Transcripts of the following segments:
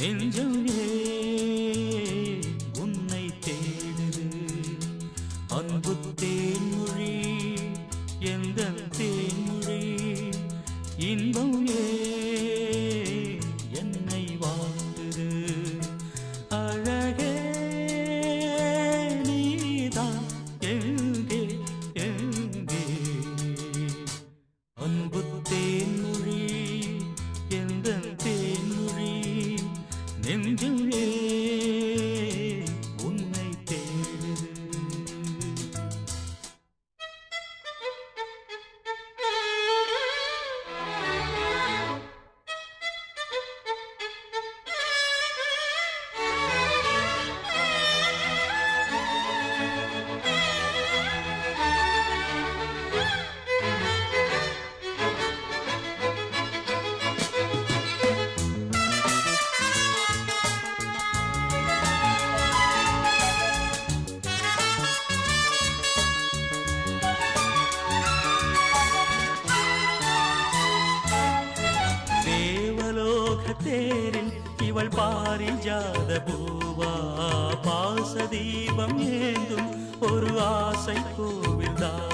நெஞ்சம் உன்னை தேடுது. அன்பு தேன்மொழி எந்த தேன்மொழி இன்பம் ஏ நெஞ்சில் தேரில் பாரிஜாத பூவா? பாச தீபம் ஏந்தும் ஒரு ஆசை கோவில்தான்.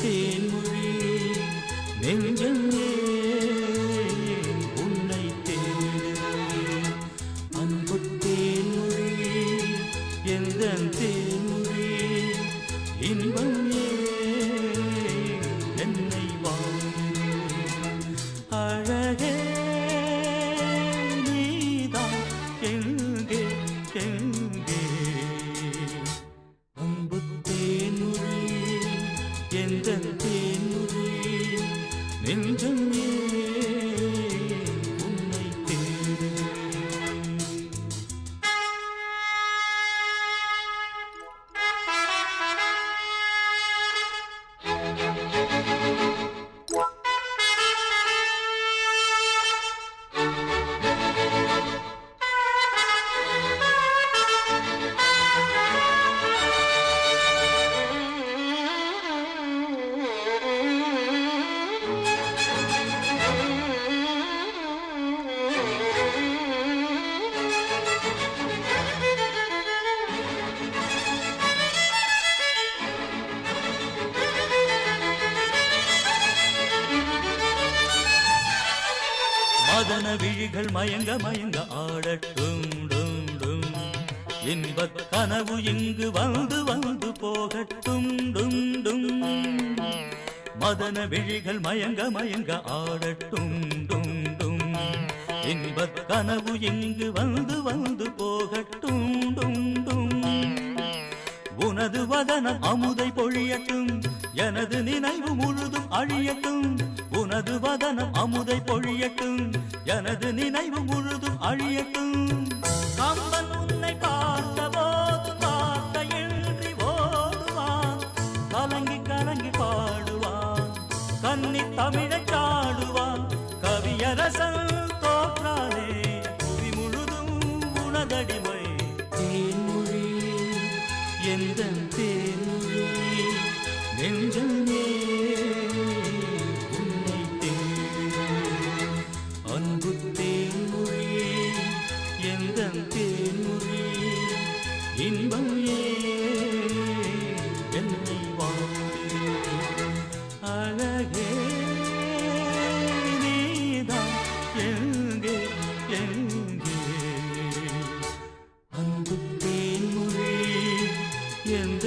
தேன்மொழி நெஞ்சம் ஏன் உன்னை தேடுகிறேன் அன்பு தேன்மொழி எந்த தேன்மொழி இன்பம் எந்த தேன்மொழி நெஞ்சம் மதன விழிகள் மயங்க மயங்க ஆடட்டும் டும் டும். இன்பத் கனவு இங்கு வந்து வந்து போகட்டும் டும் டும். மதன விழிகள் மயங்க மயங்க ஆடட்டும் டும் டும். இன்பத் கனவு இங்கு வந்து வந்து போகட்டும் டும் டும். உனது வதனம் அமுதை பொழியட்டும் எனது நினைவு முழுதும் அழியட்டும் உனது வதனம் அமுதை பொழியட்டும் எனது நினைவு முழுதும் அழியட்டும். கம்பன் உன்னை பார்த்த போது வார்த்தையின்றி ஓடுவான் கலங்கி கலங்கி பாடுவான் கன்னி தமிழை சாடுவான் கவியரசன் தோற்றாலே புவி முழுதும் உனதடிமை. தேன்மொழி எந்த தேன்மொழி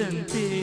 தேன்மொழி எந்த தேன்மொழி நெஞ்சம்